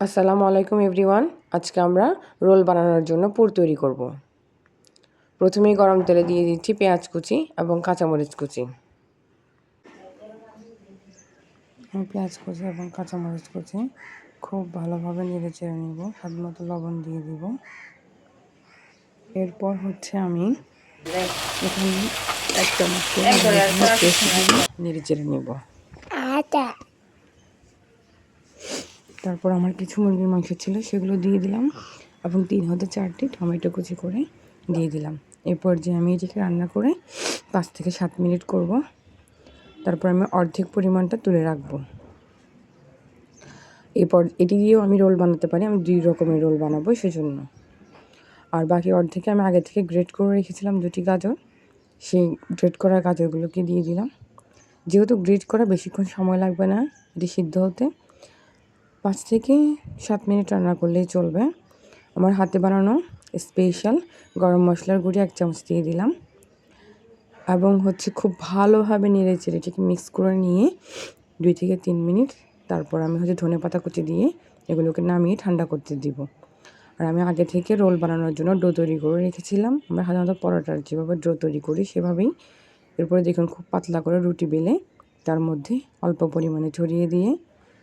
আসসালামু আলাইকুম এভরিওয়ান। আজকে আমরা রোল বানানোর জন্য পুর তৈরি করব। প্রথমেই গরম তেলে দিয়ে দিচ্ছি পেঁয়াজ কুচি এবং কাঁচামরিচ কুচি। পেঁয়াজ কুচি এবং কাঁচামরিচ কুচি খুব ভালোভাবে নেড়ে চেড়ে নিব। স্বাদ মতো লবণ দিয়ে দিব। এরপর হচ্ছে আমি এখানে এক চামচ নেড়ে চেড়ে নেব। তারপর আমার কিছু মুরগির মাংস ছিল, সেগুলো দিয়ে দিলাম এবং তিন হতে চারটি টমেটো কুচি করে দিয়ে দিলাম। এরপর যে আমি এটিকে রান্না করে পাঁচ থেকে সাত মিনিট করব। তারপর আমি অর্ধেক পরিমাণটা তুলে রাখব। এরপর এটি দিয়েও আমি রোল বানাতে পারি, আমি দুই রকমের রোল বানাবো সেজন্য। আর বাকি অর্ধেকে আমি আগে থেকে গ্রেড করে রেখেছিলাম দুটি গাজর, সেই গ্রেড করা গাজরগুলোকে দিয়ে দিলাম। যেহেতু গ্রেড করা বেশিক্ষণ সময় লাগবে না, এটি সিদ্ধ হতে পাঁচ থেকে সাত মিনিট রান্না করলেই চলবে। আমার হাতে বানানো স্পেশাল গরম মশলার গুঁড়ি এক চামচ দিয়ে দিলাম। এবং হচ্ছে খুব ভালোভাবে নেড়ে চেড়ে এটিকে মিক্স করে নিয়ে দুই থেকে তিন মিনিট তারপর আমি হচ্ছে ধনে পাতা কুচি দিয়ে এগুলোকে নামিয়ে ঠান্ডা করতে দিব। আর আমি আগে থেকে রোল বানানোর জন্য ডো তৈরি করে রেখেছিলাম। আমরা সাধারণত পরোটার যেভাবে ডো তৈরি করি সেভাবেই। এরপরে দেখুন খুব পাতলা করে রুটি বেলে তার মধ্যে অল্প পরিমাণে ছড়িয়ে দিয়ে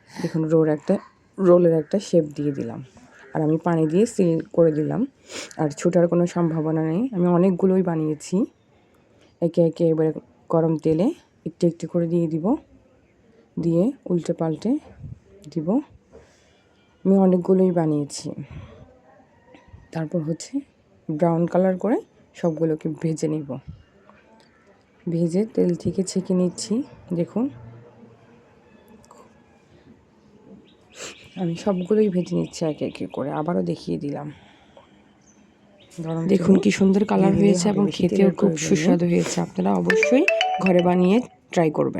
দেখুন রোল একটা রোলের একটা শেপ দিয়ে দিলাম। আর আমি পানি দিয়ে সিল করে দিলাম। আর ছুটার কোনো সম্ভাবনা নেই। আমি অনেকগুলোই বানিয়েছি। একে একে এবারে গরম তেলে একটু একটু করে দিয়ে দিব। দিয়ে উল্টে পাল্টে দিব। আমি অনেকগুলোই বানিয়েছি। তারপর হচ্ছে ব্রাউন কালার করে সবগুলোকে ভেজে নিব। ভেজে তেল থেকে ছেঁকে নিচ্ছি। দেখুন। আমি সবগুলোই ভেজে নিচ্ছি একে একে করে আবারও দেখিয়ে দিলাম। দেখুন কি সুন্দর কালার হয়েছে এবং খেতেও খুব সুস্বাদু হয়েছে। আপনারা অবশ্যই ঘরে বানিয়ে ট্রাই করবেন।